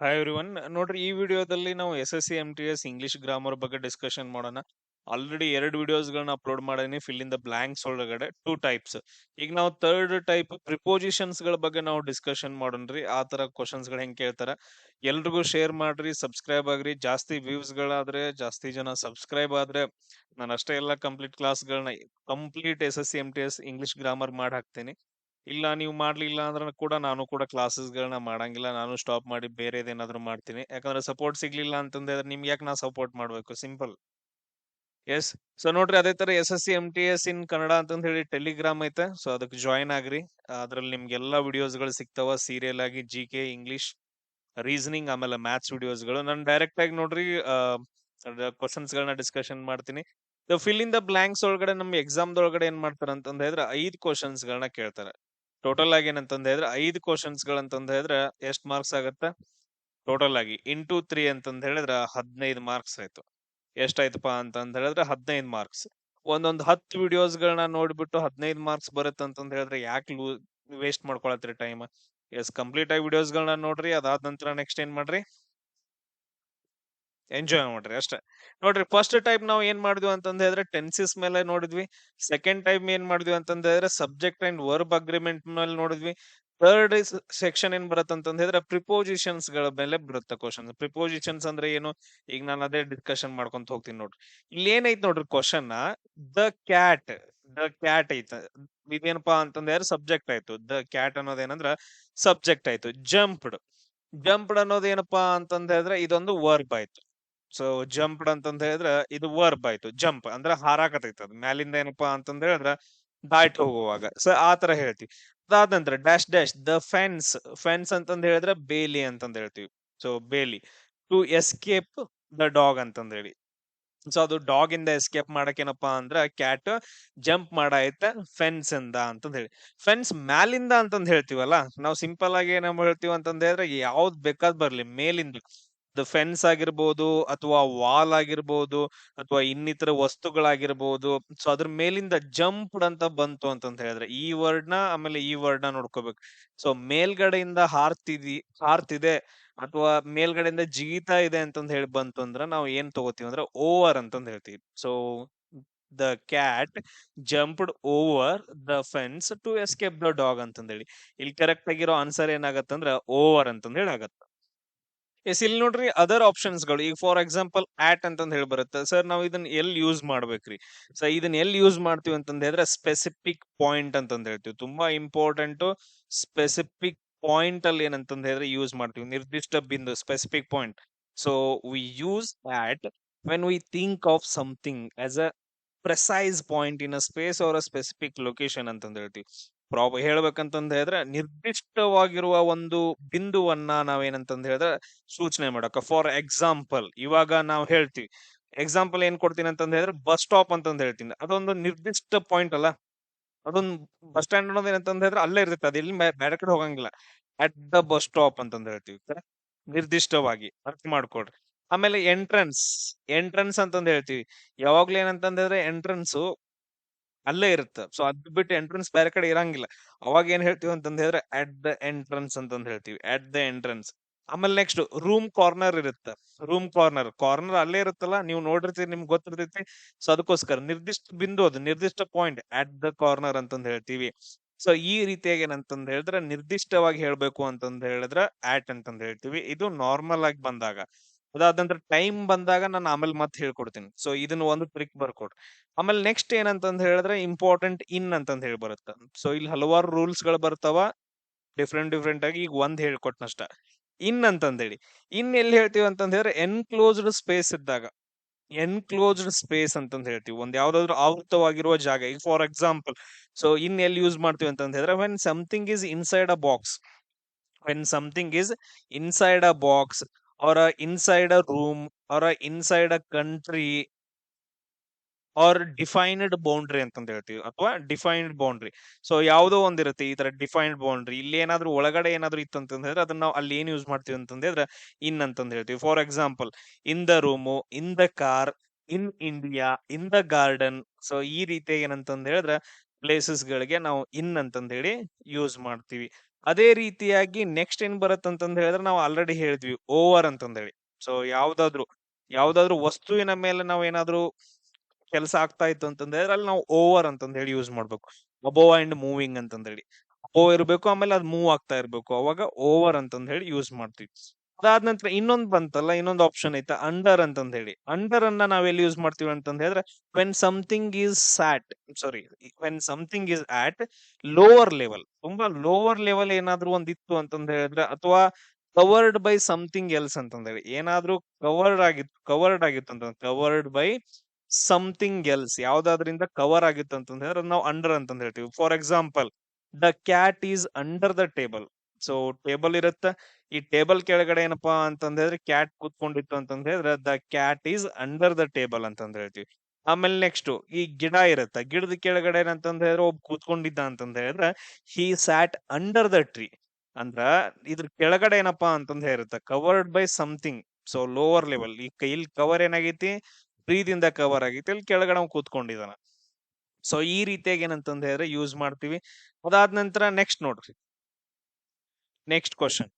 Hi everyone ನೋಡ್ರಿ, ಈ ವಿಡಿಯೋದಲ್ಲಿ ನಾವು S S C M T S English grammar ಬಗ್ಗೆ ಡಿಸ್ಕಷನ್ ಮಾಡೋಣ. ಆಲ್ರೆಡಿ ಎರಡು ವಿಡಿಯೋಸ್ಗಳನ್ನ ಅಪ್ಲೋಡ್ ಮಾಡೀನಿ. ಫಿಲ್ ಇನ್ ದ ಬ್ಲಾಂಕ್ಸ್ ಒಳಗಡೆ. ಟೂ ಟೈಪ್ಸ್ ಈಗ ನಾವು ಥರ್ಡ್ ಟೈಪ್ ಪ್ರಿಪೋಸಿಷನ್ಸ್ಗಳ ಬಗ್ಗೆ ನಾವು ಡಿಸ್ಕಷನ್ ಮಾಡೋಣ್ರಿ ಆ ತರ ಕ್ವಶನ್ಸ್ಗಳು ಹೆಂಗ್ ಕೇಳ್ತಾರ. ಎಲ್ರಿಗೂ ಶೇರ್ ಮಾಡ್ರಿ ಸಬ್ಸ್ಕ್ರೈಬ್ ಆಗ್ರಿ. ಜಾಸ್ತಿ ವ್ಯೂಸ್ ಗಳಾದ್ರೆ, ಜಾಸ್ತಿ ಜನ ಸಬ್ಸ್ಕ್ರೈಬ್ ಆದ್ರೆ, ನಾನು ಅಷ್ಟೇ ಎಲ್ಲ complete ಕ್ಲಾಸ್ಗಳನ್ನ complete S S C M T S English grammar ಮಾಡಿ ಹಾಕ್ತೀನಿ ಇಲ್ಲ ನೀವು ಮಾಡ್ಲಿಲ್ಲ ಅಂದ್ರೆ ಕೂಡ ನಾನು ಕೂಡ ಕ್ಲಾಸಸ್ಗಳನ್ನ ಮಾಡಂಗಿಲ್ಲ. ನಾನು ಸ್ಟಾಪ್ ಮಾಡಿ ಬೇರೆದೇನಾದ್ರೂ ಮಾಡ್ತೀನಿ. ಯಾಕಂದ್ರೆ ಸಪೋರ್ಟ್ ಸಿಗ್ಲಿಲ್ಲ ಅಂತಂದ್ರೆ ನಿಮ್ಗೆ ಯಾಕೆ ನಾ ಸಪೋರ್ಟ್ ಮಾಡ್ಬೇಕು? ಸಿಂಪಲ್. ಎಸ್? ಸೊ ನೋಡ್ರಿ ಅದೇ ತರ S S C, M T S in Kannada ಅಂತಂದ್ ಹೇಳಿ ಟೆಲಿಗ್ರಾಮ್ ಐತೆ. ಸೊ ಅದಕ್ಕೆ ಜಾಯಿನ್ ಆಗ್ರಿ. ಅದ್ರಲ್ಲಿ ನಿಮ್ಗೆ ಎಲ್ಲಾ ವಿಡಿಯೋಸ್ಗಳು ಸಿಗ್ತಾವ. ಸೀರಿಯಲ್ ಆಗಿ ಜಿ ಕೆ, ಇಂಗ್ಲಿಷ್, ರೀಸನಿಂಗ್, ಆಮೇಲೆ ಮ್ಯಾಥ್ಸ್ ವಿಡಿಯೋಸ್ಗಳು ನಾನು ಡೈರೆಕ್ಟ್ ಆಗಿ ನೋಡ್ರಿ ಕ್ವಶನ್ಸ್ ಗಳನ್ನ ಡಿಸ್ಕಷನ್ ಮಾಡ್ತೀನಿ. ಫಿಲ್ ಇನ್ ದ ಬ್ಲಾಂಕ್ಸ್ ಒಳಗಡೆ ನಮ್ಮ ಎಕ್ಸಾಮ್ ಒಳಗಡೆ ಏನ್ ಮಾಡ್ತಾರ ಅಂತಂದ್ರೆ ಐದ್ ಕ್ವಶನ್ಸ್ ಗಳನ್ನ ಕೇಳ್ತಾರೆ. ಟೋಟಲ್ ಆಗಿ ಏನಂತಂದ ಹೇಳಿದ್ರೆ ಐದು ಕ್ವಶನ್ಸ್ ಗಳಂತಂದ ಹೇಳಿದ್ರೆ ಎಷ್ಟ್ ಮಾರ್ಕ್ಸ್ ಆಗತ್ತ? ಟೋಟಲ್ ಆಗಿ ಇಂಟು ತ್ರೀ ಅಂತಂದ ಹೇಳಿದ್ರೆ ಹದಿನೈದು ಮಾರ್ಕ್ಸ್ ಆಯ್ತು. ಎಷ್ಟಾಯ್ತಪ್ಪ ಅಂತಂದ ಹೇಳಿದ್ರೆ ಹದಿನೈದು ಮಾರ್ಕ್ಸ್ ಒಂದೊಂದು ಹತ್ತು ವಿಡಿಯೋಸ್ ಗಳನ್ನ ನೋಡ್ಬಿಟ್ಟು ಹದಿನೈದು ಮಾರ್ಕ್ಸ್ ಬರುತ್ತೆ ಅಂತಂದ ಹೇಳಿದ್ರೆ ಯಾಕೆ ಲೂ ವೇಸ್ಟ್ ಮಾಡ್ಕೊಳತ್ರಿ ಟೈಮ್ ಎಸ್ ಕಂಪ್ಲೀಟ್ ಆಗಿ ವಿಡಿಯೋಸ್ ಗಳನ್ನ ನೋಡ್ರಿ, ಅದಾದ ನಂತರ ನೆಕ್ಸ್ಟ್ ಏನ್ ಮಾಡ್ರಿ? ಎಂಜಾಯ್ ಮಾಡ್ರಿ ಅಷ್ಟೇ. ನೋಡ್ರಿ ಫಸ್ಟ್ ಟೈಪ್ ನಾವು ಏನ್ ಮಾಡಿದ್ವಿ ಅಂತಂದ ಹೇಳಿದ್ರೆ ಟೆನ್ಸಿಸ್ ಮೇಲೆ ನೋಡಿದ್ವಿ. ಸೆಕೆಂಡ್ ಟೈಮ್ ಏನ್ ಮಾಡಿದ್ವಿ ಅಂತಂದ ಹೇಳಿದ್ರೆ ಸಬ್ಜೆಕ್ಟ್ ಅಂಡ್ ವರ್ಬ್ ಅಗ್ರಿಮೆಂಟ್ ಮೇಲೆ ನೋಡಿದ್ವಿ. ಥರ್ಡ್ ಸೆಕ್ಷನ್ ಏನ್ ಬರುತ್ತೆ ಅಂತಂದ ಹೇಳಿದ್ರೆ ಪ್ರಿಪೋಸಿಷನ್ಸ್ಗಳ ಮೇಲೆ ಬರುತ್ತೆ ಕ್ವಶನ್ ಪ್ರಿಪೋಸಿಷನ್ಸ್ ಅಂದ್ರೆ ಏನು? ಈಗ ನಾನು ಅದೇ ಡಿಸ್ಕಷನ್ ಮಾಡ್ಕೊಂತ ಹೋಗ್ತೀನಿ ನೋಡ್ರಿ. ಇಲ್ಲಿ ಏನೈತ್ ನೋಡ್ರಿ question the cat the cat ಐತ. ಇದೇನಪ್ಪಾ ಅಂತಂದ ಹೇಳಿದ್ರೆ ಸಬ್ಜೆಕ್ಟ್ ಆಯ್ತು. ದ ಕ್ಯಾಟ್ ಅನ್ನೋದೇನಂದ್ರ ಸಬ್ಜೆಕ್ಟ್ ಆಯ್ತು. ಜಂಪ್ಡ್ ಜಂಪ್ಡ್ ಅನ್ನೋದು ಏನಪ್ಪಾ ಅಂತಂದ ಹೇಳಿದ್ರೆ ಇದೊಂದು ವರ್ಬ್ ಆಯ್ತು. ಸೊ ಜಂಪ್ಡ್ ಅಂತಂದ ಹೇಳಿದ್ರ ಇದು ವರ್ಬ್ ಆಯ್ತು. ಜಂಪ್ ಅಂದ್ರೆ ಹಾರಾಕತೈತಿ ಅದು. ಮ್ಯಾಲಿಂದ ಏನಪ್ಪಾ ಅಂತಂದ ಹೇಳಿದ್ರೆ ದಾಟ್ ಹೋಗುವಾಗ. ಸೊ ಆ ತರ ಹೇಳ್ತೀವಿ. ಅದಾದ ನಂತರ dash dash the fence fence ಅಂತಂದ ಹೇಳಿದ್ರೆ ಬೇಲಿ ಅಂತಂದ ಹೇಳ್ತೀವಿ. ಸೊ ಬೇಲಿ. ಟು ಎಸ್ಕೇಪ್ ದ ಡಾಗ್ ಅಂತಂದ ಹೇಳಿ. ಸೊ ಅದು ಡಾಗ್ ಇಂದ ಎಸ್ಕೇಪ್ ಮಾಡಕ್ ಏನಪ್ಪಾ ಅಂದ್ರ ಕ್ಯಾಟ್ ಜಂಪ್ ಮಾಡಾಯ್ತ ಫೆನ್ಸ್ ಇಂದ ಅಂತಂದ ಹೇಳಿ. ಫೆನ್ಸ್ ಮ್ಯಾಲಿಂದ ಅಂತಂದ್ ಹೇಳ್ತೀವಲ್ಲ, ನಾವು ಸಿಂಪಲ್ ಆಗಿ ಏನಪ್ಪ ಹೇಳ್ತೀವಿ ಅಂತಂದ ಹೇಳಿದ್ರೆ ಯಾವ್ದ್ ಬೇಕಾದ್ ಬರ್ಲಿ, ಮೇಲಿಂದ. ಫೆನ್ಸ್ ಆಗಿರ್ಬೋದು ಅಥವಾ ವಾಲ್ ಆಗಿರ್ಬೋದು ಅಥವಾ ಇನ್ನಿತರ ವಸ್ತುಗಳಾಗಿರ್ಬೋದು. ಸೊ ಅದ್ರ ಮೇಲಿಂದ ಜಂಪ್ಡ್ ಅಂತ ಬಂತು ಅಂತಂತ ಹೇಳಿದ್ರೆ, ಈ ವರ್ಡ್ನ ಆಮೇಲೆ ಈ ವರ್ಡ್ನ ನೋಡ್ಕೋಬೇಕು. ಸೊ ಮೇಲ್ಗಡೆಯಿಂದ ಹಾರ್ತಿದಿ, ಹಾರ್ತಿದೆ ಅಥವಾ ಮೇಲ್ಗಡೆಯಿಂದ ಜಿಗಿತಾ ಇದೆ ಅಂತಂದ್ ಹೇಳಿ ಬಂತು ಅಂದ್ರ ನಾವು ಏನ್ ತಗೋತೀವಿ ಅಂದ್ರೆ ಓವರ್ ಅಂತಂದ್ ಹೇಳ್ತೀವಿ. So the cat jumped over the fence to escape the dog ಅಂತಂದೇಳಿ ಇಲ್ಲಿ ಕರೆಕ್ಟ್ ಆಗಿರೋ ಆನ್ಸರ್ ಏನಾಗತ್ತಂದ್ರ ಓವರ್ ಅಂತಂದ್ ಹೇಳಿ ಆಗತ್ತ. ಎಸ್, ಇಲ್ಲಿ ನೋಡ್ರಿ ಅದರ್ ಆಪ್ಷನ್ಸ್ಗಳು. ಈಗ ಫಾರ್ ಎಕ್ಸಾಂಪಲ್ ಆಟ್ ಅಂತಂದ್ ಹೇಳಿ ಬರುತ್ತೆ. ಸರ್ ನಾವು ಇದನ್ನ ಎಲ್ಲಿ ಯೂಸ್ ಮಾಡ್ಬೇಕ್ರಿ? ಸೊ ಇದನ್ನ ಎಲ್ಲಿ ಯೂಸ್ ಮಾಡ್ತೀವಿ ಅಂತಂದ ಹೇಳಿದ್ರೆ ಸ್ಪೆಸಿಫಿಕ್ ಪಾಯಿಂಟ್ ಅಂತಂದ್ ಹೇಳ್ತೀವಿ. ತುಂಬಾ ಇಂಪಾರ್ಟೆಂಟ್ ಸ್ಪೆಸಿಫಿಕ್ ಪಾಯಿಂಟ್ ಅಲ್ಲಿ ಏನಂತಂದ್ ಹೇಳಿದ್ರೆ ಯೂಸ್ ಮಾಡ್ತೀವಿ. ನಿರ್ದಿಷ್ಟ ಬಿಂದು specific point so we use at when we think of something as a precise point in a space or specific location ಅಂತಂದ್ ಹೇಳ್ತೀವಿ. ಪ್ರಾಬ್ ಹೇಳ್ಬೇಕಂತಂದ ಹೇಳಿದ್ರೆ ನಿರ್ದಿಷ್ಟವಾಗಿರುವ ಒಂದು ಬಿಂದುವನ್ನ ನಾವೇನಂತಂದ ಹೇಳಿದ್ರೆ ಸೂಚನೆ ಮಾಡಕ. ಫಾರ್ ಎಕ್ಸಾಂಪಲ್, ಇವಾಗ ನಾವು ಹೇಳ್ತೀವಿ. ಎಕ್ಸಾಂಪಲ್ ಏನ್ ಕೊಡ್ತೀನಿ ಅಂತಂದ ಹೇಳಿದ್ರೆ ಬಸ್ ಸ್ಟಾಪ್ ಅಂತಂದ ಹೇಳ್ತೀನಿ. ಅದೊಂದು ನಿರ್ದಿಷ್ಟ ಪಾಯಿಂಟ್ ಅಲ್ಲ. ಅದೊಂದು ಬಸ್ ಸ್ಟ್ಯಾಂಡ್ ಅನ್ನೋದು ಏನಂತಂದ ಹೇಳಿದ್ರೆ ಅಲ್ಲೇ ಇರ್ತೈತೆ. ಅದು ಎಲ್ಲಿ ಬೇರೆ ಕಡೆ ಹೋಗಂಗಿಲ್ಲ. ಅಟ್ ದ ಬಸ್ ಸ್ಟಾಪ್ ಅಂತಂದ್ ಹೇಳ್ತೀವಿ? ನಿರ್ದಿಷ್ಟವಾಗಿ ಅರ್ಥ ಮಾಡ್ಕೊಡ್ರಿ ಆಮೇಲೆ ಎಂಟ್ರೆನ್ಸ್ ಎಂಟ್ರನ್ಸ್ ಅಂತಂದ ಹೇಳ್ತೀವಿ. ಯಾವಾಗ್ಲೂ ಏನಂತಂದ್ರೆ ಎಂಟ್ರನ್ಸ್ ಅಲ್ಲೇ ಇರುತ್ತೆ. ಸೊ ಅದ್ ಬಿಟ್ಟು ಎಂಟ್ರೆನ್ಸ್ ಬೇರೆ ಕಡೆ ಇರಂಗಿಲ್ಲ. ಅವಾಗ ಏನ್ ಹೇಳ್ತೀವಿ ಅಂತಂದ್ ಹೇಳಿದ್ರೆ ಅಟ್ ದ ಎಂಟ್ರನ್ಸ್ ಅಂತಂದ್ ಹೇಳ್ತೀವಿ. ಅಟ್ ದ ಎಂಟ್ರನ್ಸ್ ಆಮೇಲೆ ನೆಕ್ಸ್ಟ್ ರೂಮ್ ಕಾರ್ನರ್ ಇರುತ್ತೆ. ರೂಮ್ ಕಾರ್ನರ್ ಕಾರ್ನರ್ ಅಲ್ಲೇ ಇರುತ್ತಲ್ಲ, ನೀವು ನೋಡಿರ್ತೀರಿ, ನಿಮ್ಗೆ ಗೊತ್ತಿರ್ತೈತಿ. ಸೊ ಅದಕ್ಕೋಸ್ಕರ ನಿರ್ದಿಷ್ಟ ಬಿಂದು ಅದು, ನಿರ್ದಿಷ್ಟ ಪಾಯಿಂಟ್ ಅಟ್ ದ ಕಾರ್ನರ್ ಅಂತಂದ್ ಹೇಳ್ತೀವಿ. ಸೊ ಈ ರೀತಿಯಾಗಿ ಏನಂತಂದ್ ಹೇಳಿದ್ರೆ, ನಿರ್ದಿಷ್ಟವಾಗಿ ಹೇಳ್ಬೇಕು ಅಂತಂದ್ ಹೇಳಿದ್ರೆ ಆಟ್ ಅಂತಂದ್ ಹೇಳ್ತೀವಿ. ಇದು ನಾರ್ಮಲ್ ಆಗಿ ಬಂದಾಗ. ಅದಾದ ನಂತರ ಟೈಮ್ ಬಂದಾಗ ನಾನು ಆಮೇಲೆ ಮತ್ತೆ ಹೇಳ್ಕೊಡ್ತೀನಿ. ಸೊ ಇದನ್ನ ಒಂದು ಟ್ರಿಕ್ ಬರ್ಕೊಡ್ರಿ ಆಮೇಲೆ ನೆಕ್ಸ್ಟ್ ಏನಂತಂದ್ ಹೇಳಿದ್ರೆ ಇಂಪಾರ್ಟೆಂಟ್ ಇನ್ ಅಂತಂದ್ ಹೇಳಿ ಬರುತ್ತೆ. ಸೊ ಇಲ್ಲಿ ಹಲವಾರು ರೂಲ್ಸ್ಗಳು ಬರ್ತಾವ. ಡಿಫ್ರೆಂಟ್ ಡಿಫ್ರೆಂಟ್ ಆಗಿ ಈಗ ಒಂದ್ ಹೇಳ್ಕೊಟ್ನಷ್ಟ. ಇನ್ ಅಂತಂದೇಳಿ ಇನ್ ಎಲ್ಲಿ ಹೇಳ್ತೀವಿ ಅಂತಂದ್ ಹೇಳಿದ್ರೆ ಎನ್ಕ್ಲೋಸ್ಡ್ ಸ್ಪೇಸ್ ಇದ್ದಾಗ. ಎನ್ಕ್ಲೋಸ್ಡ್ ಸ್ಪೇಸ್ ಅಂತಂದ್ ಹೇಳ್ತೀವಿ. ಒಂದ್ ಯಾವ್ದಾದ್ರು ಆವೃತವಾಗಿರುವ ಜಾಗ. ಈಗ ಫಾರ್ ಎಕ್ಸಾಂಪಲ್ ಸೊ ಇನ್ ಎಲ್ಲಿ ಯೂಸ್ ಮಾಡ್ತೀವಿ ಅಂತಂದ್ ಹೇಳಿದ್ರೆ when something is inside a box when something is inside a box or inside a room or inside a country or defined boundary ಅಂತಂದ ಹೇಳ್ತೀವಿ, ಅಥವಾ ಡಿಫೈನ್ಡ್ ಬೌಂಡ್ರಿ ಸೊ ಯಾವುದೋ ಒಂದಿರುತ್ತೆ ಈ ತರ ಡಿಫೈನ್ಡ್ ಬೌಂಡ್ರಿ ಇಲ್ಲಿ ಏನಾದ್ರು ಒಳಗಡೆ ಏನಾದ್ರು ಇತ್ತು ಅಂತಂದ್ರೆ ಅದನ್ನ ನಾವು ಅಲ್ಲಿ ಏನ್ ಯೂಸ್ ಮಾಡ್ತೀವಿ ಅಂತಂದ್ರೆ ಇನ್ ಅಂತಂದ ಹೇಳ್ತೀವಿ. For example in the room in the car in India in the garden so ಈ ರೀತಿ ಏನಂತಂದ ಹೇಳಿದ್ರೆ ಪ್ಲೇಸಸ್ ಗಳಿಗೆ ನಾವು ಇನ್ ಅಂತಂದ ಹೇಳಿ ಯೂಸ್ ಮಾಡ್ತೀವಿ. ಅದೇ ರೀತಿಯಾಗಿ ನೆಕ್ಸ್ಟ್ ಏನ್ ಬರುತ್ತಂತಂದ್ ಹೇಳಿದ್ರೆ ನಾವು ಆಲ್ರೆಡಿ ಹೇಳಿದ್ವಿ ಓವರ್ ಅಂತಂದ ಹೇಳಿ. ಸೊ ಯಾವ್ದಾದ್ರು ಯಾವ್ದಾದ್ರು ವಸ್ತುವಿನ ಮೇಲೆ ನಾವ್ ಏನಾದ್ರು ಕೆಲಸ ಆಗ್ತಾ ಇತ್ತು ಅಂತಂದ್ರೆ ಅಲ್ಲಿ ನಾವು ಓವರ್ ಅಂತಂದ ಹೇಳಿ ಯೂಸ್ ಮಾಡ್ಬೇಕು. ಅಬೋವ್ ಅಂಡ್ ಮೂವಿಂಗ್ ಅಂತಂದ ಹೇಳಿ ಅಬೋವ್ ಇರ್ಬೇಕು, ಆಮೇಲೆ ಅದ್ ಮೂವ್ ಆಗ್ತಾ ಇರ್ಬೇಕು. ಅವಾಗ ಓವರ್ ಅಂತಂದ ಹೇಳಿ ಯೂಸ್ ಮಾಡ್ತೀವಿ. ಅದಾದ ನಂತರ ಇನ್ನೊಂದ್ ಬಂತಲ್ಲ, ಇನ್ನೊಂದು ಆಪ್ಷನ್ ಐತೆ ಅಂಡರ್ ಅಂತಂದ ಹೇಳಿ ಅಂಡರ್ ಅನ್ನ ನಾವ್ ಎಲ್ಲಿ ಯೂಸ್ ಮಾಡ್ತೀವಿ ಅಂತಂದ ಹೇಳಿದ್ರೆ when something is sat sorry when something is at lower level ತುಂಬಾ ಲೋವರ್ ಲೆವೆಲ್ ಏನಾದ್ರೂ ಒಂದ್ ಇತ್ತು ಅಂತಂದ್ ಹೇಳಿದ್ರೆ ಅಥವಾ ಕವರ್ಡ್ ಬೈ ಸಮಥಿಂಗ್ ಎಲ್ಸ್ ಅಂತಂದ ಹೇಳಿ ಏನಾದ್ರೂ ಕವರ್ಡ್ ಆಗಿತ್ತು ಕವರ್ಡ್ ಆಗಿತ್ತು ಅಂತ ಕವರ್ಡ್ ಬೈ ಸಮಥಿಂಗ್ ಎಲ್ಸ್ ಯಾವ್ದಾದ್ರಿಂದ ಕವರ್ ಆಗಿತ್ತು ಅಂತಂದ್ರೆ ನಾವು ಅಂಡರ್ ಅಂತಂದ್ ಹೇಳ್ತೀವಿ. For example the cat is under the table so table ಇರುತ್ತ. ಈ ಟೇಬಲ್ ಕೆಳಗಡೆ ಏನಪ್ಪಾ ಅಂತಂದ್ ಹೇಳಿದ್ರೆ ಕ್ಯಾಟ್ ಕೂತ್ಕೊಂಡಿತ್ತು ಅಂತಂದ್ ಹೇಳಿದ್ರೆ the cat is under the table ಅಂತಂದ್ ಹೇಳ್ತೀವಿ. ಆಮೇಲೆ ನೆಕ್ಸ್ಟ್ ಈ ಗಿಡ ಇರತ್ತ. ಗಿಡದ ಕೆಳಗಡೆ ಏನಂತಂದ್ ಹೇಳಿದ್ರೆ ಒಬ್ ಕೂತ್ಕೊಂಡಿದ್ದ ಅಂತಂದ್ ಹೇಳಿದ್ರೆ he sat under the tree ಅಂದ್ರ ಇದ್ರ ಕೆಳಗಡೆ ಏನಪ್ಪಾ ಅಂತಂದ್ ಹೇಳಿರುತ್ತೆ. Covered by something so lower level ಈ ಕೈಲಿ ಕವರ್ ಏನಾಗೈತಿ? ಪ್ರೀತಿಯಿಂದ ಕವರ್ ಆಗಿತ್ತು ಇಲ್ಲಿ ಕೆಳಗಡೆ ಅವ್ನು ಕೂತ್ಕೊಂಡಿದ್ದಾನ ಸೊ ಈ ರೀತಿಯಾಗಿ ಏನಂತಂದ ಹೇಳಿದ್ರೆ ಯೂಸ್ ಮಾಡ್ತೀವಿ. ಅದಾದ ನಂತರ ನೆಕ್ಸ್ಟ್ ನೋಡ್ರಿ. ನೆಕ್ಸ್ಟ್ ಕ್ವಶನ್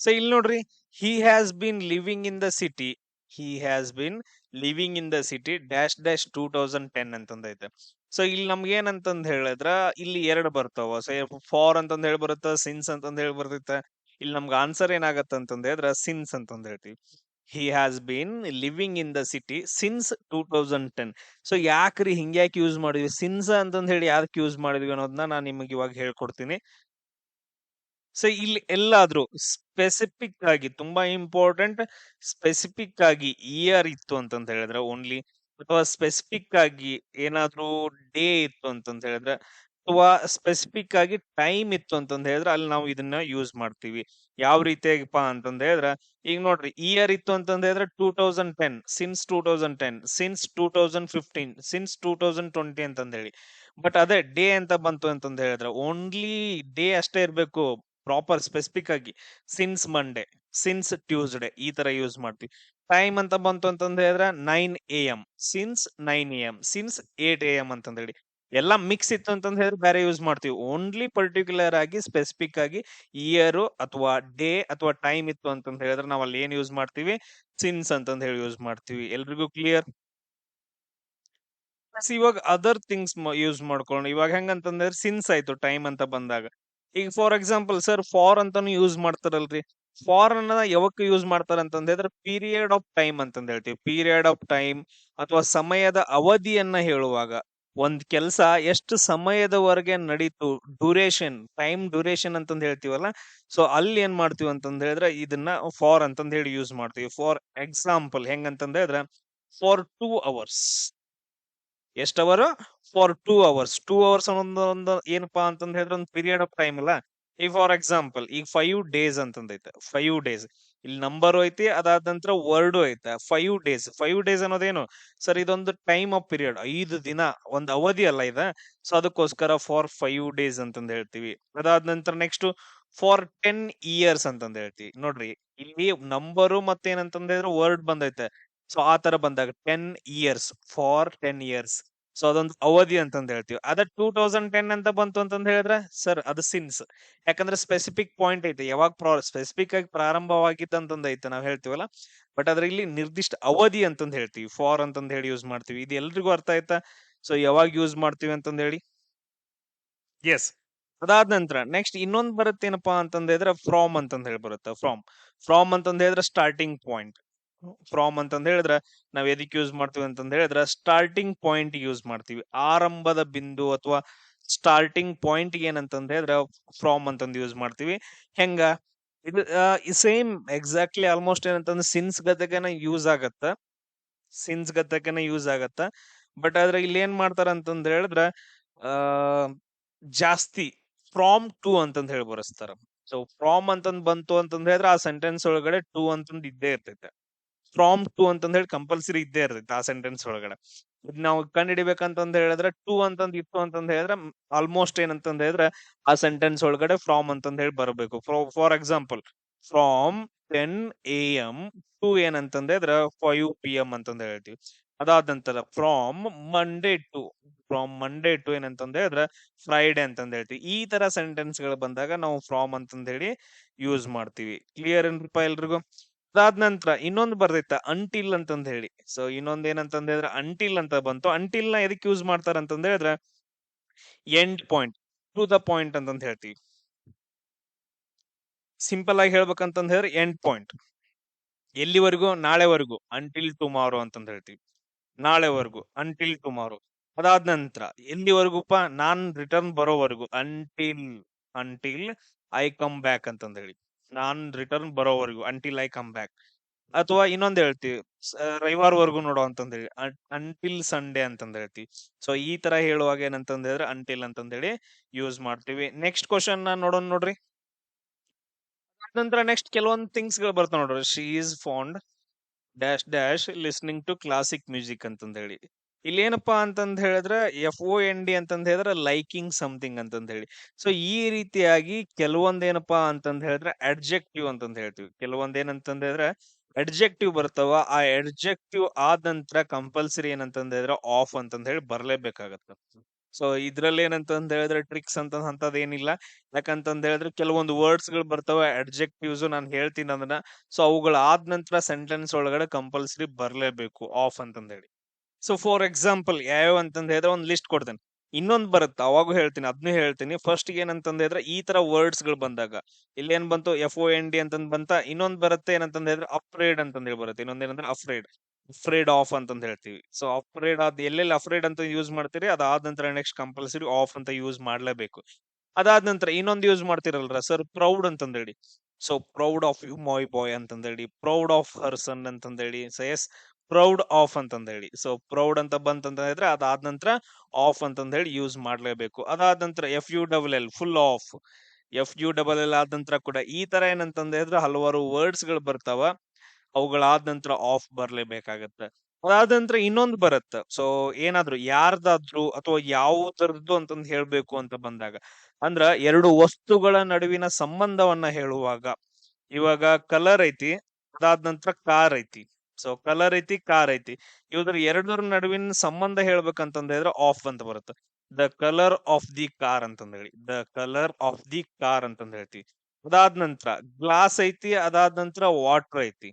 ಸೊ ಇಲ್ಲಿ ನೋಡ್ರಿ he has been living in the city he has been living in the city dash dash two thousand ten ಅಂತಂದೈತೆ so ಇಲ್ಲಿ ನಮ್ಗೆ ಏನಂತಂದ್ ಹೇಳಿದ್ರ, ಇಲ್ಲಿ ಎರಡು ಬರ್ತಾವ. ಸೊ ಫಾರ್ ಅಂತಂದ್ ಹೇಳಿ ಬರುತ್ತ ಸಿನ್ಸ್ ಅಂತಂದ್ ಹೇಳಿ ಬರ್ತೈತೆ. ಇಲ್ಲಿ ನಮ್ಗೆ ಆನ್ಸರ್ ಏನಾಗತ್ತ ಅಂತಂದ್ ಹೇಳಿದ್ರ ಸಿನ್ಸ್ ಅಂತಂದ್ ಹೇಳ್ತೀವಿ. He has been living in the city since two thousand ten so ಯಾಕ್ರಿ ಹಿಂಗ್ಯಾಕ್ ಯೂಸ್ ಮಾಡಿದ್ವಿ? ಸಿನ್ಸ್ ಅಂತಂದ್ ಹೇಳಿ ಯಾಕೆ ಯೂಸ್ ಮಾಡಿದ್ವಿ ಅನ್ನೋದನ್ನ ನಾನು ನಿಮಗೆ ಇವಾಗ ಹೇಳ್ಕೊಡ್ತೀನಿ. ಸೊ ಇಲ್ಲಿ ಎಲ್ಲಾದ್ರೂ ಸ್ಪೆಸಿಫಿಕ್ ಆಗಿ, ತುಂಬಾ ಇಂಪಾರ್ಟೆಂಟ್ ಸ್ಪೆಸಿಫಿಕ್ ಆಗಿ ಇಯರ್ ಇತ್ತು ಅಂತಂತ ಹೇಳಿದ್ರೆ ಓನ್ಲಿ ಅಥವಾ ಸ್ಪೆಸಿಫಿಕ್ ಆಗಿ ಏನಾದ್ರೂ ಡೇ ಇತ್ತು ಅಂತಂತ ಹೇಳಿದ್ರೆ ಅಥವಾ ಸ್ಪೆಸಿಫಿಕ್ ಆಗಿ ಟೈಮ್ ಇತ್ತು ಅಂತಂದ ಹೇಳಿದ್ರೆ ಅಲ್ಲಿ ನಾವು ಇದನ್ನ ಯೂಸ್ ಮಾಡ್ತೀವಿ. ಯಾವ ರೀತಿಯಾಗಿಪ್ಪ ಅಂತಂದ ಹೇಳಿದ್ರೆ, ಈಗ ನೋಡ್ರಿ ಇಯರ್ ಇತ್ತು ಅಂತಂದ ಹೇಳಿದ್ರೆ two thousand ten since two thousand ten since two thousand fifteen since two thousand twenty ಅಂತಂದ ಹೇಳಿ. ಬಟ್ ಅದೇ ಡೇ ಅಂತ ಬಂತು ಅಂತಂದ ಹೇಳಿದ್ರೆ ಓನ್ಲಿ ಡೇ ಅಷ್ಟೇ ಇರಬೇಕು ಪ್ರಾಪರ್ ಸ್ಪೆಸಿಫಿಕ್ ಆಗಿ. ಸಿನ್ಸ್ ಮಂಡೇ ಸಿನ್ಸ್ ಟ್ಯೂಸ್ಡೇ ಈ ತರ ಯೂಸ್ ಮಾಡ್ತೀವಿ. ಟೈಮ್ ಅಂತ ಬಂತು ಅಂತಂದ ಹೇಳಿದ್ರೆ nine A M since nine A M since eight A M ಅಂತಂದ ಹೇಳಿ. ಎಲ್ಲ ಮಿಕ್ಸ್ ಇತ್ತು ಅಂತಂದ್ ಹೇಳಿದ್ರೆ ಬೇರೆ ಯೂಸ್ ಮಾಡ್ತೀವಿ. ಓನ್ಲಿ ಪರ್ಟಿಕ್ಯುಲರ್ ಆಗಿ ಸ್ಪೆಸಿಫಿಕ್ ಆಗಿ ಇಯರ್ ಅಥವಾ ಡೇ ಅಥವಾ ಟೈಮ್ ಇತ್ತು ಅಂತಂದ್ ಹೇಳಿದ್ರೆ ನಾವು ಅಲ್ಲಿ ಏನ್ ಯೂಸ್ ಮಾಡ್ತೀವಿ? ಸಿನ್ಸ್ ಅಂತಂದ್ ಹೇಳಿ ಯೂಸ್ ಮಾಡ್ತೀವಿ. ಎಲ್ರಿಗೂ ಕ್ಲಿಯರ್ ಇವಾಗ ಅದರ್ ಥಿಂಗ್ಸ್ ಯೂಸ್ ಮಾಡ್ಕೊಳ್ಳೋಣ. ಇವಾಗ ಹೆಂಗಂತಂದ್ರೆ ಸಿನ್ಸ್ ಆಯ್ತು ಟೈಮ್ ಅಂತ ಬಂದಾಗ. ಈಗ ಫಾರ್ ಎಕ್ಸಾಂಪಲ್ ಸರ್ ಫಾರ್ ಅಂತಾನು ಯೂಸ್ ಮಾಡ್ತಾರಲ್ರಿ. ಫಾರ್ ಅನ್ನ ಯಾವಕ್ಕೆ ಯೂಸ್ ಮಾಡ್ತಾರ ಅಂತಂದ ಹೇಳಿದ್ರೆ ಪೀರಿಯಡ್ ಆಫ್ ಟೈಮ್ ಅಂತಂದ ಹೇಳ್ತೀವಿ. ಪೀರಿಯಡ್ ಆಫ್ ಟೈಮ್ ಅಥವಾ ಸಮಯದ ಅವಧಿಯನ್ನ ಹೇಳುವಾಗ. ಒಂದ್ ಕೆಲಸ ಎಷ್ಟು ಸಮಯದವರೆಗೆ ನಡೀತು ಡ್ಯೂರೇಷನ್ ಟೈಮ್ ಡ್ಯೂರೇಷನ್ ಅಂತಂದ್ ಹೇಳ್ತೀವಲ್ಲ? ಸೊ ಅಲ್ಲಿ ಏನ್ ಮಾಡ್ತೀವಿ ಅಂತಂದ್ ಹೇಳಿದ್ರೆ ಇದನ್ನ ಫಾರ್ ಅಂತಂದ್ ಹೇಳಿ ಯೂಸ್ ಮಾಡ್ತೀವಿ. ಫಾರ್ ಎಕ್ಸಾಂಪಲ್ ಹೆಂಗಂತಂದ್ ಹೇಳಿದ್ರೆ ಫಾರ್ ಟೂ ಅವರ್ಸ್ ಎಷ್ಟು hour for two hours two hours ಒಂದು ಏನಪ್ಪಾ ಅಂತಂದ್ ಹೇಳಿದ್ರೆ ಒಂದು ಪೀರಿಯಡ್ ಆಫ್ ಟೈಮ್ ಅಲ್ಲ? ಈಗ ಫಾರ್ ಎಕ್ಸಾಂಪಲ್ ಈಗ ಫೈವ್ ಡೇಸ್ ಅಂತಂದೈತೆ. ಫೈವ್ ಡೇಸ್ ಇಲ್ಲಿ ನಂಬರ್ ಐತಿ, ಅದಾದ ನಂತರ ವರ್ಡ್ ಐತೆ ಫೈವ್ ಡೇಸ್ ಫೈವ್ ಡೇಸ್ ಅನ್ನೋದೇನು? ಸರ್, ಇದೊಂದು ಟೈಮ್ ಆಫ್ ಪೀರಿಯಡ್ ಐದು ದಿನ, ಒಂದು ಅವಧಿ ಅಲ್ಲ ಇದ? ಸೊ ಅದಕ್ಕೋಸ್ಕರ ಫಾರ್ ಫೈವ್ ಡೇಸ್ ಅಂತಂದು ಹೇಳ್ತೀವಿ. ಅದಾದ ನಂತರ ನೆಕ್ಸ್ಟ್ ಫಾರ್ ಟೆನ್ ಇಯರ್ಸ್ ಅಂತಂದು ಹೇಳ್ತೀವಿ. ನೋಡ್ರಿ, ಇಲ್ಲಿ ನಂಬರು ಮತ್ತೇನಂತಂದ್ರೆ ವರ್ಡ್ ಬಂದೈತೆ. ಸೊ ಆ ತರ ಬಂದಾಗ ten years for ten years so ಅದೊಂದು ಅವಧಿ ಅಂತ ಹೇಳ್ತೀವಿ. ಅದ ಟೂ ತೌಸಂಡ್ ಟೆನ್ ಅಂತ ಬಂತು ಅಂತಂದ್ ಹೇಳಿದ್ರೆ ಸರ್ ಅದು ಸಿನ್ಸ್ ಯಾಕಂದ್ರೆ ಸ್ಪೆಸಿಫಿಕ್ ಪಾಯಿಂಟ್ ಐತೆ. ಯಾವಾಗ ಪ್ರಾ ಸ್ಪೆಸಿಫಿಕ್ ಆಗಿ ಪ್ರಾರಂಭವಾಗಿದ್ದ ಅಂತಂದ ಐತೆ ನಾವು ಹೇಳ್ತೀವಲ್ಲ. ಬಟ್ ಅದ್ರ ಇಲ್ಲಿ ನಿರ್ದಿಷ್ಟ ಅವಧಿ ಅಂತಂದ್ ಹೇಳ್ತೀವಿ. ಫಾರ್ ಅಂತಂದ್ ಹೇಳಿ ಯೂಸ್ ಮಾಡ್ತೀವಿ. ಇದು ಎಲ್ರಿಗೂ ಅರ್ಥ ಆಯ್ತಾ? ಸೊ ಯಾವಾಗ ಯೂಸ್ ಮಾಡ್ತೀವಿ ಅಂತಂದ್ ಹೇಳಿ. ಎಸ್ ಅದಾದ ನಂತರ ನೆಕ್ಸ್ಟ್ ಇನ್ನೊಂದ್ ಬರುತ್ತೇನಪ್ಪಾ ಅಂತಂದ ಹೇಳಿದ್ರೆ ಫ್ರಾಮ್ ಅಂತಂದ್ ಹೇಳಿ ಬರುತ್ತೆ. ಫ್ರಾಮ್ ಫ್ರಾಮ್ ಅಂತಂದ ಹೇಳಿದ್ರೆ ಸ್ಟಾರ್ಟಿಂಗ್ ಪಾಯಿಂಟ್ ಫ್ರಾಮ್ ಅಂತಂದ ಹೇಳಿದ್ರೆ, ನಾವ್ ಎದಕ್ ಯೂಸ್ ಮಾಡ್ತೀವಿ ಅಂತಂದ ಹೇಳಿದ್ರೆ ಸ್ಟಾರ್ಟಿಂಗ್ ಪಾಯಿಂಟ್ ಯೂಸ್ ಮಾಡ್ತೀವಿ. ಆರಂಭದ ಬಿಂದು ಅಥವಾ ಸ್ಟಾರ್ಟಿಂಗ್ ಪಾಯಿಂಟ್ ಏನಂತಂದ್ ಹೇಳಿದ್ರೆ ಫ್ರಾಮ್ ಅಂತಂದ್ ಯೂಸ್ ಮಾಡ್ತೀವಿ. ಹೆಂಗ? ಇದು ಸೇಮ್ ಎಕ್ಸಾಕ್ಟ್ಲಿ ಆಲ್ಮೋಸ್ಟ್ ಏನಂತಂದ್ರೆ ಸಿನ್ಸ್ ಗತಕನ ಯೂಸ್ ಆಗತ್ತ. ಸಿನ್ಸ್ ಗತಕನ ಯೂಸ್ ಆಗತ್ತ. ಬಟ್ ಆದ್ರೆ ಇಲ್ಲಿ ಏನ್ ಮಾಡ್ತಾರ ಅಂತಂದ್ ಹೇಳಿದ್ರೆ, ಆ, ಜಾಸ್ತಿ ಫ್ರಾಮ್ ಟು ಅಂತಂದ್ ಹೇಳಿ ಬರಸ್ತಾರ. ಸೊ ಫ್ರಾಮ್ ಅಂತಂದ್ ಬಂತು ಅಂತಂದ್ರೆ ಆ ಸೆಂಟೆನ್ಸ್ ಒಳಗಡೆ ಟು ಅಂತಂದ್ ಇದ್ದೇ ಇರ್ತೈತೆ. ಫ್ರಾಮ್ ಟು ಅಂತಂದ ಹೇಳಿ ಕಂಪಲ್ಸರಿ ಇದ್ದೇ ಇರ್ತೈತೆ ಆ ಸೆಂಟೆನ್ಸ್ ಒಳಗಡೆ. ನಾವು ಕಂಡು ಹಿಡಿಬೇಕಂತಂದ್ ಹೇಳಿದ್ರೆ ಟು ಅಂತಂದ್, ಇತ್ತು ಅಂತಂದ್ ಹೇಳಿದ್ರೆ ಆಲ್ಮೋಸ್ಟ್ ಏನಂತಂದ್ ಹೇಳಿದ್ರೆ ಆ ಸೆಂಟೆನ್ಸ್ ಒಳಗಡೆ ಫ್ರಾಮ್ ಅಂತಂದ್ ಹೇಳಿ ಬರಬೇಕು. For example from ten A M to ಏನಂತಂದ್ ಹೇಳಿದ್ರೆ ಫೈವ್ ಪಿ ಎಂ ಅಂತಂದ್ ಹೇಳ್ತೀವಿ. ಅದಾದ ನಂತರ from Monday to from Monday to ಏನಂತಂದ ಹೇಳಿದ್ರೆ ಫ್ರೈಡೆ ಅಂತಂದ ಹೇಳ್ತೀವಿ. ಈ ತರ ಸೆಂಟೆನ್ಸ್ಗಳು ಬಂದಾಗ ನಾವು ಫ್ರಾಮ್ ಅಂತಂದ ಹೇಳಿ ಯೂಸ್ ಮಾಡ್ತೀವಿ. ಕ್ಲಿಯರ್ ಏನ್ರಿಪ್ಪ ಎಲ್ರಿಗೂ? ಅದಾದ ನಂತರ ಇನ್ನೊಂದು ಬರ್ದೈತ ಅಂಟಿಲ್ ಅಂತಂದ ಹೇಳಿ ಸೊ ಇನ್ನೊಂದ್ ಏನಂತಂದ ಹೇಳಿದ್ರೆ ಅಂಟಿಲ್ ಅಂತ ಬಂತು. ಅಂಟಿಲ್ನ ಎದಕ್ಕೆ ಯೂಸ್ ಮಾಡ್ತಾರ ಅಂತಂದ ಹೇಳಿದ್ರೆ end point to the point ಅಂತಂದ ಹೇಳ್ತೀವಿ. ಸಿಂಪಲ್ ಆಗಿ ಹೇಳ್ಬೇಕಂತಂದ ಹೇಳಿದ್ರೆ ಎಂಡ್ ಪಾಯಿಂಟ್ ಎಲ್ಲಿವರೆಗೂ? ನಾಳೆವರೆಗೂ. ಅಂಟಿಲ್ ಟುಮಾರೋ ಅಂತಂದ ಹೇಳ್ತೀವಿ. ನಾಳೆವರೆಗೂ. ಅಂಟಿಲ್ ಟುಮಾರೋ ಅದಾದ ನಂತರ. ಎಲ್ಲಿವರೆಗೂಪ? ನಾನ್ ರಿಟರ್ನ್ ಬರೋವರೆಗೂ. Until until I come back ಅಂತಂದ ಹೇಳಿ. ನಾನ್ ರಿಟರ್ನ್ ಬರೋವರೆಗೂ ಅಂಟಿಲ್ ಐ ಕಮ್ ಬ್ಯಾಕ್ ಅಥವಾ ಇನ್ನೊಂದ್ ಹೇಳ್ತೀವಿ. ರವಿವಾರವರೆಗೂ ನೋಡೋ ಅಂತಂದ ಹೇಳಿ ಅಂಟಿಲ್ ಸಂಡೇ ಅಂತಂದ ಹೇಳ್ತೀವಿ. ಸೊ ಈ ತರ ಹೇಳುವಾಗ ಏನಂತಂದ ಹೇಳಿದ್ರೆ ಅಂಟಿಲ್ ಅಂತಂದ ಹೇಳಿ ಯೂಸ್ ಮಾಡ್ತೀವಿ. ನೆಕ್ಸ್ಟ್ ಕ್ವಶನ್ ನೋಡೋಣ ನೋಡ್ರಿ. ನಂತರ ನೆಕ್ಸ್ಟ್ ಕೆಲವೊಂದು ಥಿಂಗ್ಸ್ಗಳು ಬರ್ತಾವ ನೋಡ್ರಿ. She is fond dash dash listening to classic music ಅಂತಂದ ಹೇಳಿ ಇಲ್ಲಿ ಏನಪ್ಪಾ ಅಂತಂದ್ ಹೇಳಿದ್ರೆ ಎಫ್ ಒ ಎನ್ ಡಿ ಅಂತಂದ ಹೇಳಿದ್ರೆ ಲೈಕಿಂಗ್ ಸಮಥಿಂಗ್ ಅಂತಂದ ಹೇಳಿ. ಸೊ ಈ ರೀತಿಯಾಗಿ ಕೆಲವೊಂದೇನಪ್ಪಾ ಅಂತಂದ್ ಹೇಳಿದ್ರೆ ಅಡ್ಜೆಕ್ಟಿವ್ ಅಂತಂದ್ ಹೇಳ್ತೀವಿ. ಕೆಲವೊಂದ್ ಏನಂತಂದ ಹೇಳಿದ್ರೆ ಅಡ್ಜೆಕ್ಟಿವ್ ಬರ್ತಾವ, ಆ ಅಡ್ಜೆಕ್ಟಿವ್ ಆದ ನಂತರ ಕಂಪಲ್ಸರಿ ಏನಂತಂದ ಹೇಳಿದ್ರೆ ಆಫ್ ಅಂತಂದ ಹೇಳಿ ಬರ್ಲೇಬೇಕಾಗತ್ತ. ಸೊ ಇದ್ರಲ್ಲಿ ಏನಂತಂದ್ ಹೇಳಿದ್ರೆ ಟ್ರಿಕ್ಸ್ ಅಂತ, ಅಂತದ್ ಏನಿಲ್ಲ. ಯಾಕಂತಂದ್ ಹೇಳಿದ್ರೆ ಕೆಲವೊಂದು ವರ್ಡ್ಸ್ಗಳು ಬರ್ತಾವ ಅಡ್ಜೆಕ್ಟಿವ್ಸ್ ನಾನು ಹೇಳ್ತೀನಿ ಅದನ್ನ ಸೊ ಅವುಗಳ ಆದ ನಂತರ ಸೆಂಟೆನ್ಸ್ ಒಳಗಡೆ ಕಂಪಲ್ಸರಿ ಬರ್ಲೇಬೇಕು ಆಫ್ ಅಂತಂದ ಹೇಳಿ. ಸೊ ಫಾರ್ ಎಕ್ಸಾಂಪಲ್ ಯಾವ್ಯಾವ ಅಂತಂದ ಹೇಳಿದ್ರೆ ಒಂದು ಲಿಸ್ಟ್ ಕೊಡ್ತೇನೆ. ಇನ್ನೊಂದ್ ಬರುತ್ತೆ, ಅವಾಗೂ ಹೇಳ್ತೀನಿ ಅದನ್ನೂ ಹೇಳ್ತೀನಿ. ಫಸ್ಟ್ ಏನಂತಂದ ಹೇಳಿದ್ರೆ ಈ ತರ ವರ್ಡ್ಸ್ಗಳು ಬಂದಾಗ. ಇಲ್ಲಿ ಏನ್ ಬಂತು? ಎಫ್ ಒ ಎನ್ ಡಿ ಅಂತಂದ್ ಬಂತ, ಇನ್ನೊಂದ್ ಬರುತ್ತೆ ಏನಂತಂದ ಹೇಳಿದ್ರೆ ಅಪ್ರೇಡ್ ಅಂತಂದ್ ಹೇಳಿ ಬರುತ್ತೆ. ಇನ್ನೊಂದ್ ಏನಂದ್ರೆ ಅಫ್ರೇಡ್ ಅಫ್ರೇಡ್ ಆಫ್ ಅಂತ ಹೇಳ್ತೀವಿ. ಸೊ ಅಪ್ರೇಡ್ ಅದ್ ಎಲ್ಲೆಲ್ಲಿ ಅಫ್ರೇಡ್ ಅಂತ ಯೂಸ್ ಮಾಡ್ತೀರಿ, ಅದಾದ ನಂತರ ನೆಕ್ಸ್ಟ್ ಕಂಪಲ್ಸರಿ ಆಫ್ ಅಂತ ಯೂಸ್ ಮಾಡ್ಲೇಬೇಕು. ಅದಾದ ನಂತರ ಇನ್ನೊಂದು ಯೂಸ್ ಮಾಡ್ತಿರಲ್ರ ಸರ್ ಪ್ರೌಡ್ ಅಂತಂದೇಳಿ so proud of you my boy ಅಂತಂದೇಳಿ ಪ್ರೌಡ್ ಆಫ್ ಹರ್ ಸನ್ ಅಂತಂದ್ ಹೇಳಿ ಸೊ ಎಸ್ ಪ್ರೌಡ್ ಆಫ್ ಅಂತಂದ ಹೇಳಿ ಸೊ, ಪ್ರೌಡ್ ಅಂತ ಬಂತಂತ ಹೇಳಿದ್ರೆ ಅದಾದ ನಂತರ ಆಫ್ ಅಂತಂದ ಹೇಳಿ ಯೂಸ್ ಮಾಡ್ಲೇಬೇಕು. ಅದಾದ ನಂತರ F U double L, full of. F U double L ಆದ ನಂತರ ಕೂಡ ಈ ತರ ಏನಂತಂದ ಹೇಳಿದ್ರೆ ಹಲವಾರು ವರ್ಡ್ಸ್ಗಳು ಬರ್ತಾವ. ಅವುಗಳಾದ ನಂತರ ಆಫ್ ಬರ್ಲೇಬೇಕಾಗತ್ತೆ. ಅದಾದ ನಂತರ ಇನ್ನೊಂದು ಬರುತ್ತೆ. ಸೊ, ಏನಾದ್ರು ಯಾರ್ದಾದ್ರು ಅಥವಾ ಯಾವ್ದರದ್ದು ಅಂತಂದು ಹೇಳ್ಬೇಕು ಅಂತ ಬಂದಾಗ. ಅಂದ್ರ ಎರಡು ವಸ್ತುಗಳ ನಡುವಿನ ಸಂಬಂಧವನ್ನ ಹೇಳುವಾಗ. ಇವಾಗ ಕಲರ್ ಐತಿ, ಅದಾದ ನಂತರ ಕಾರ್ ಐತಿ. ಸೊ ಕಲರ್ ಐತಿ ಕಾರ್ ಐತಿ. ಇವ್ರ ಎರಡರ ನಡುವಿನ ಸಂಬಂಧ ಹೇಳ್ಬೇಕಂತಂದ ಹೇಳಿದ್ರೆ ಆಫ್ ಅಂತ ಬರುತ್ತೆ. The colour of the car ಅಂತಂದ ಹೇಳಿ. The colour of the car ಅಂತಂದ ಹೇಳ್ತೀವಿ. ಅದಾದ ನಂತರ ಗ್ಲಾಸ್ ಐತಿ, ಅದಾದ ನಂತರ ವಾಟರ್ ಐತಿ.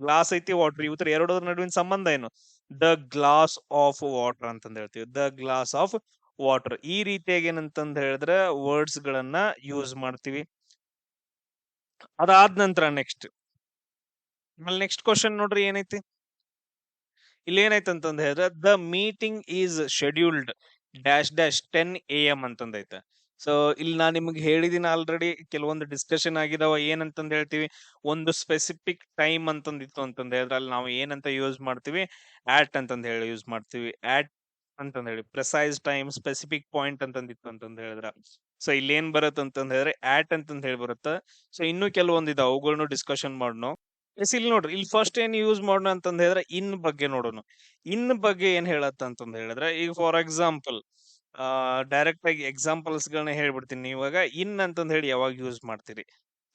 ಗ್ಲಾಸ್ ಐತಿ ವಾಟರ್ ಇವತ್ತರ ಎರಡರ ನಡುವಿನ ಸಂಬಂಧ ಏನು? ದ ಗ್ಲಾಸ್ ಆಫ್ ವಾಟರ್ ಅಂತಂದ ಹೇಳ್ತೀವಿ. ದ ಗ್ಲಾಸ್ ಆಫ್ ವಾಟರ್ ಈ ರೀತಿಯಾಗಿ ಏನಂತಂದ ಹೇಳಿದ್ರೆ ವರ್ಡ್ಸ್ ಗಳನ್ನ ಯೂಸ್ ಮಾಡ್ತೀವಿ. ಅದಾದ ನಂತರ ನೆಕ್ಸ್ಟ್ ಆಮೇಲೆ ನೆಕ್ಸ್ಟ್ ಕ್ವಶನ್ ನೋಡ್ರಿ ಏನೈತಿ? ಇಲ್ಲಿ ಏನೈತೆ ಅಂತಂದ ಹೇಳಿದ್ರೆ, the meeting is scheduled dash dash ten A M ಅಂತಂದೈತೆ. So ಇಲ್ಲಿ ನಾನು ನಿಮ್ಗೆ ಹೇಳಿದೀನಿ ಆಲ್ರೆಡಿ ಕೆಲವೊಂದು ಡಿಸ್ಕಷನ್ ಆಗಿದಾವ, ಏನಂತಂದು ಹೇಳ್ತೀವಿ. ಒಂದು ಸ್ಪೆಸಿಫಿಕ್ ಟೈಮ್ ಅಂತಂದಿತ್ತು ಅಂತಂದು ಹೇಳಿದ್ರೆ, ಅಲ್ಲಿ ನಾವು ಏನಂತ ಯೂಸ್ ಮಾಡ್ತೀವಿ? ಆಟ್ ಅಂತಂದು ಹೇಳಿ ಯೂಸ್ ಮಾಡ್ತೀವಿ. ಆಟ್ ಅಂತಂದು ಹೇಳಿ ಪ್ರೆಸೈಸ್ ಟೈಮ್ ಸ್ಪೆಸಿಫಿಕ್ ಪಾಯಿಂಟ್ ಅಂತಂದಿತ್ತು ಅಂತಂದು ಹೇಳಿದ್ರ. ಸೊ ಇಲ್ಲಿ ಏನ್ ಬರುತ್ತೆ ಅಂತಂದು ಹೇಳಿದ್ರೆ ಆಟ್ ಅಂತಂದು ಹೇಳಿ ಬರುತ್ತೆ. ಸೊ ಇನ್ನೂ ಕೆಲವೊಂದ್ ಇದಾವ ಅವುಗಳನ್ನು ಡಿಸ್ಕಷನ್ ಮಾಡೋಣ ಎಸ್ ಇಲ್ಲಿ ನೋಡ್ರಿ, ಇಲ್ಲಿ ಫಸ್ಟ್ ಏನ್ ಯೂಸ್ ಮಾಡೋಣ ಅಂತಂದ ಹೇಳಿದ್ರೆ ಇನ್ ಬಗ್ಗೆ ನೋಡೋಣ. ಇನ್ ಬಗ್ಗೆ ಏನ್ ಹೇಳತ್ತ ಅಂತಂದ ಹೇಳಿದ್ರೆ, ಈಗ ಫಾರ್ ಎಕ್ಸಾಂಪಲ್ ಡೈರೆಕ್ಟ್ ಆಗಿ ಎಕ್ಸಾಂಪಲ್ಸ್ ಗಳನ್ನ ಹೇಳ್ಬಿಡ್ತೀನಿ ಇವಾಗ. ಇನ್ ಅಂತಂದ ಹೇಳಿ ಯಾವಾಗ ಯೂಸ್ ಮಾಡ್ತೀರಿ?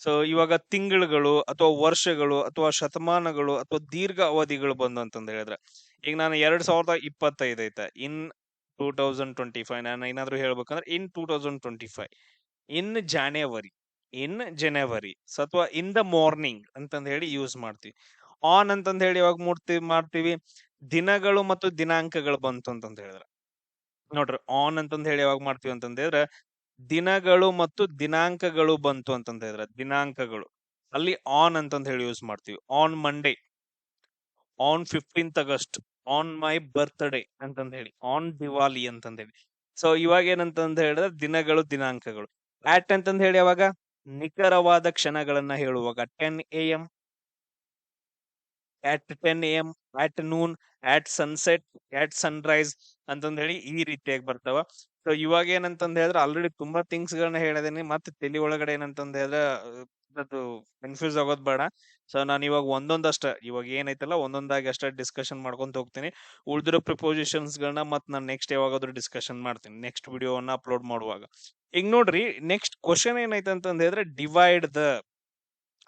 ಸೊ ಇವಾಗ ತಿಂಗಳುಗಳು ಅಥವಾ ವರ್ಷಗಳು ಅಥವಾ ಶತಮಾನಗಳು ಅಥವಾ ದೀರ್ಘ ಅವಧಿಗಳು ಬಂದು ಅಂತಂದ ಹೇಳಿದ್ರೆ, ಈಗ ನಾನು ಎರಡ್ ಸಾವಿರದ ಇಪ್ಪತ್ತೈದು ಐತೆ. In two thousand twenty five ನಾನು ಏನಾದ್ರು ಹೇಳ್ಬೇಕಂದ್ರೆ, in two thousand twenty five in January in January ಅಥವಾ ಇನ್ ದ ಮಾರ್ನಿಂಗ್ ಅಂತಂದ ಹೇಳಿ ಯೂಸ್ ಮಾಡ್ತೀವಿ. ಆನ್ ಅಂತಂದ ಹೇಳಿ ಯಾವಾಗ ಮೂಡ್ತೀವಿ. ಮಾಡ್ತೀವಿ ದಿನಗಳು ಮತ್ತು ದಿನಾಂಕಗಳು ಬಂತು ಅಂತಂದ ಹೇಳಿದ್ರೆ ನೋಡ್ರಿ ಆನ್ ಅಂತಂದ ಹೇಳಿ ಯಾವಾಗ ಮಾಡ್ತೀವಿ ಅಂತಂದ ಹೇಳಿದ್ರೆ ದಿನಗಳು ಮತ್ತು ದಿನಾಂಕಗಳು ಬಂತು ಅಂತಂದ ಹೇಳಿದ್ರೆ ದಿನಾಂಕಗಳು. ಅಲ್ಲಿ ಆನ್ ಅಂತಂದ ಹೇಳಿ ಯೂಸ್ ಮಾಡ್ತೀವಿ. On Monday, on fifteenth August, on my birthday ಅಂತಂದ ಹೇಳಿ ಆನ್ ದಿವಾಲಿ ಅಂತಂದ ಹೇಳಿ ಸೊ ಇವಾಗ ಏನಂತಂದ ಹೇಳಿದ್ರೆ ದಿನಗಳು, ದಿನಾಂಕಗಳು. ಆಟ್ ಅಂತಂದ ಹೇಳಿ ಯಾವಾಗ? ನಿಖರವಾದ ಕ್ಷಣಗಳನ್ನ ಹೇಳುವಾಗ ten A M at ten M at noon at sunset at sunrise ಅಂತಂದು ಹೇಳಿ ಈ ರೀತಿಯಾಗಿ ಬರ್ತಾವ. ಸೊ ಇವಾಗ ಏನಂತಂದ ಹೇಳಿದ್ರೆ ಆಲ್ರೆಡಿ ತುಂಬಾ ಥಿಂಗ್ಸ್ ಗಳನ್ನ ಹೇಳಿದೀನಿ, ಮತ್ತೆ ತಲೆ ಒಳಗಡೆ ಏನಂತಂದ ಹೇಳಿದ್ರೆ ಅದು ಕನ್ಫ್ಯೂಸ್ ಆಗೋದ್ ಬೇಡ. ಸೊ ನಾನು ಇವಾಗ ಒಂದೊಂದಷ್ಟ ಇವಾಗ ಏನೈತಲ್ಲ ಒಂದೊಂದಾಗಿ ಅಷ್ಟೇ ಡಿಸ್ಕಷನ್ ಮಾಡ್ಕೊಂತ ಹೋಗ್ತೀನಿ. ಉಳಿದಿರೋ ಪ್ರಿಪೋಸಿಷನ್ಸ್ ಗಳನ್ನ ಮತ್ ನಾನು ನೆಕ್ಸ್ಟ್ ಯಾವಾಗಾದ್ರೂ ಡಿಸ್ಕಷನ್ ಮಾಡ್ತೀನಿ ನೆಕ್ಸ್ಟ್ ವಿಡಿಯೋವನ್ನ ಅಪ್ಲೋಡ್ ಮಾಡುವಾಗ. ಈಗ ನೋಡ್ರಿ ನೆಕ್ಸ್ಟ್ ಕ್ವಶನ್ ಏನೈತೆ ಅಂತಂದ್ರೆ ಡಿವೈಡ್ ದ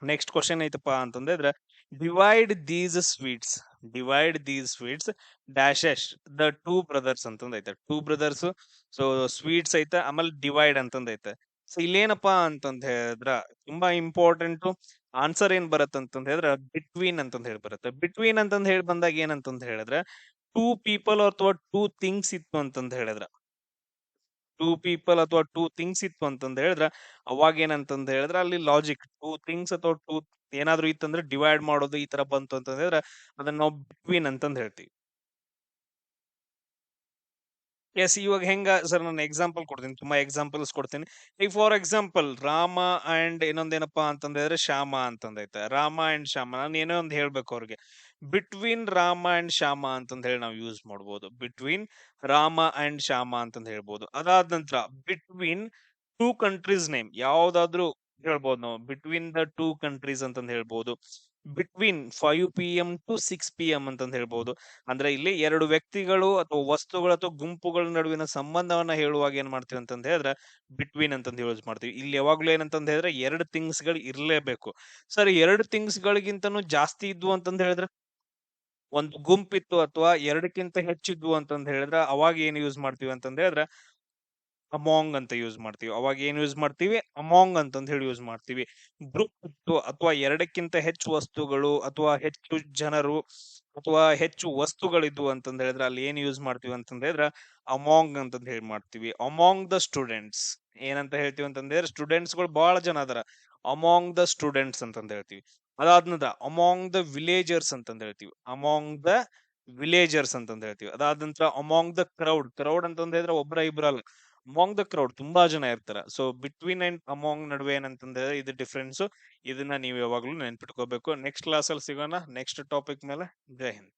ನೆಕ್ಸ್ಟ್ ಕ್ವಶನ್ ಐತಪ್ಪ ಅಂತಂದ್ರೆ divide these sweets divide these sweets dashes the two brothers ಅಂತಂದೈತೆ two brothers so sweets ಐತೆ, ಆಮೇಲೆ ಡಿವೈಡ್ ಅಂತಂದೈತೆ ಸೊ, ಇಲ್ಲೇನಪ್ಪಾ ಅಂತಂದ್ ಹೇಳಿದ್ರ, ತುಂಬಾ ಇಂಪಾರ್ಟೆಂಟ್ ಆನ್ಸರ್ ಏನ್ ಬರತ್ತ ಅಂತಂದ್ ಹೇಳಿದ್ರ, ಬಿಟ್ವೀನ್ ಅಂತಂದ್ ಹೇಳಿ ಬರುತ್ತೆ. ಬಿಟ್ವೀನ್ ಅಂತಂದ್ ಹೇಳಿ ಬಂದಾಗ ಏನಂತಂದ್ ಹೇಳಿದ್ರೆ, ಟೂ ಪೀಪಲ್ ಅಥವಾ ಟೂ ಥಿಂಗ್ಸ್ ಇತ್ತು ಅಂತಂದ್ ಹೇಳಿದ್ರ. ಟೂ ಪೀಪಲ್ ಅಥವಾ ಟೂ ಥಿಂಗ್ಸ್ ಇತ್ತು ಅಂತಂದ್ ಹೇಳಿದ್ರ, ಅವಾಗ ಏನಂತಂದ್ ಹೇಳಿದ್ರ, ಅಲ್ಲಿ ಲಾಜಿಕ್ ಟೂ ಥಿಂಗ್ಸ್ ಅಥವಾ ಟೂ ಏನಾದ್ರು ಇತ್ತಂದ್ರೆ, ಡಿವೈಡ್ ಮಾಡೋದು ಈ ತರ ಬಂತು ಅಂತಂದ್ರೆ ಅದನ್ನ ನಾವು ಬಿಟ್ವೀನ್ ಅಂತಂದ್ ಹೇಳ್ತೀವಿ. ಎಸ್ ಇವಾಗ ಹೆಂಗ? ಸರ್ ನಾನು ಎಕ್ಸಾಂಪಲ್ ಕೊಡ್ತೀನಿ, ತುಂಬಾ ಎಕ್ಸಾಂಪಲ್ಸ್ ಕೊಡ್ತೀನಿ. ಈಗ ಫಾರ್ ಎಕ್ಸಾಂಪಲ್ ರಾಮ ಅಂಡ್ ಇನ್ನೊಂದೇನಪ್ಪಾ ಅಂತಂದ್ರೆ ಶ್ಯಾಮ ಅಂತಂದೈತೆ ರಾಮ ಅಂಡ್ ಶ್ಯಾಮ, ನಾನು ಏನೋ ಒಂದು ಹೇಳ್ಬೇಕು ಅವ್ರಿಗೆ. ಬಿಟ್ವೀನ್ ರಾಮ ಅಂಡ್ ಶ್ಯಾಮ ಅಂತಂದ ಹೇಳಿ ನಾವು ಯೂಸ್ ಮಾಡ್ಬೋದು. ಬಿಟ್ವೀನ್ ರಾಮ ಅಂಡ್ ಶ್ಯಾಮ ಅಂತಂದ ಹೇಳ್ಬೋದು. ಅದಾದ ನಂತರ ಬಿಟ್ವೀನ್ ಟೂ ಕಂಟ್ರೀಸ್ ನೇಮ್ ಯಾವ್ದಾದ್ರು ಹೇಳ್ಬೋದು ನಾವು. ಬಿಟ್ವೀನ್ ದ ಟೂ ಕಂಟ್ರೀಸ್ ಅಂತಂದ ಹೇಳ್ಬೋದು. Between five P M to six P M ಅಂತಂದ್ ಹೇಳ್ಬೋದು. ಅಂದ್ರೆ ಇಲ್ಲಿ ಎರಡು ವ್ಯಕ್ತಿಗಳು ಅಥವಾ ವಸ್ತುಗಳು ಅಥವಾ ಗುಂಪುಗಳ ನಡುವಿನ ಸಂಬಂಧವನ್ನ ಹೇಳುವಾಗ ಏನ್ ಮಾಡ್ತೀವಿ ಅಂತಂದ್ ಹೇಳಿದ್ರೆ ಬಿಟ್ವೀನ್ ಅಂತಂದ್ ಯೂಸ್ ಮಾಡ್ತೀವಿ. ಇಲ್ಲಿ ಯಾವಾಗ್ಲೂ ಏನಂತಂದ್ ಹೇಳಿದ್ರೆ ಎರಡು ಥಿಂಗ್ಸ್ಗಳು ಇರ್ಲೇಬೇಕು. ಸರ್, ಎರಡು ಥಿಂಗ್ಸ್ ಗಳಿಗಿಂತನೂ ಜಾಸ್ತಿ ಇದ್ವು ಅಂತಂದ ಹೇಳಿದ್ರೆ? ಒಂದು ಗುಂಪಿತ್ತು ಅಥವಾ ಎರಡಕ್ಕಿಂತ ಹೆಚ್ಚಿದ್ವು ಅಂತಂದ ಹೇಳಿದ್ರೆ ಅವಾಗ ಏನ್ ಯೂಸ್ ಮಾಡ್ತೀವಿ ಅಂತಂದ್ ಹೇಳಿದ್ರೆ ಅಮಾಂಗ್ ಅಂತ ಯೂಸ್ ಮಾಡ್ತೀವಿ. ಅವಾಗ ಏನ್ ಯೂಸ್ ಮಾಡ್ತೀವಿ? ಅಮಾಂಗ್ ಅಂತ ಹೇಳಿ ಯೂಸ್ ಮಾಡ್ತೀವಿ. ಗ್ರೂಪ್ ಅಥವಾ ಎರಡಕ್ಕಿಂತ ಹೆಚ್ಚು ವಸ್ತುಗಳು ಅಥವಾ ಹೆಚ್ಚು ಜನರು ಅಥವಾ ಹೆಚ್ಚು ವಸ್ತುಗಳಿದ್ವು ಅಂತಂದ ಹೇಳಿದ್ರೆ ಅಲ್ಲಿ ಏನ್ ಯೂಸ್ ಮಾಡ್ತೀವಿ ಅಂತಂದ್ರೆ ಹೇಳಿದ್ರೆ ಅಮಾಂಗ್ ಅಂತಂದ ಹೇಳಿ ಮಾಡ್ತೀವಿ. ಅಮಾಂಗ್ ದ ಸ್ಟೂಡೆಂಟ್ಸ್ ಏನಂತ ಹೇಳ್ತೀವಿ ಅಂತಂದ್ರೆ ಸ್ಟೂಡೆಂಟ್ಸ್ಗಳು ಬಹಳ ಜನ ಅದರ. ಅಮಾಂಗ್ ದ ಸ್ಟೂಡೆಂಟ್ಸ್ ಅಂತಂದ ಹೇಳ್ತೀವಿ. ಅದಾದ್ನದ ಅಮಾಂಗ್ ದ ವಿಲೇಜರ್ಸ್ ಅಂತಂದ ಹೇಳ್ತೀವಿ. ಅಮಾಂಗ್ ದ ವಿಲೇಜರ್ಸ್ ಅಂತಂದ ಹೇಳ್ತೀವಿ. ಅದಾದ ನಂತರ ಅಮಾಂಗ್ ದ ಕ್ರೌಡ್. ಕ್ರೌಡ್ ಅಂತಂದ ಹೇಳಿದ್ರೆ ಒಬ್ಬರ ಇಬ್ರಲ್ಲ. ಅಮಾಂಗ್ ದ ಕ್ರೌಡ್ ತುಂಬಾ ಜನ ಇರ್ತಾರೆ. ಸೊ ಬಿಟ್ವೀನ್ ಅಂಡ್ ಅಮಾಂಗ್ ನಡುವೆ ಏನಂತಂದ್ರೆ ಇದು ಡಿಫ್ರೆನ್ಸ್ ಇದನ್ನ ನೀವು ಯಾವಾಗ್ಲೂ ನೆನ್ಪಿಟ್ಕೋಬೇಕು. ನೆಕ್ಸ್ಟ್ ಕ್ಲಾಸ್ ಅಲ್ಲಿ ಸಿಗೋಣ. ನೆಕ್ಸ್ಟ್ ಟಾಪಿಕ್ ಮೇಲೆ. ಜೈ ಹಿಂದ್.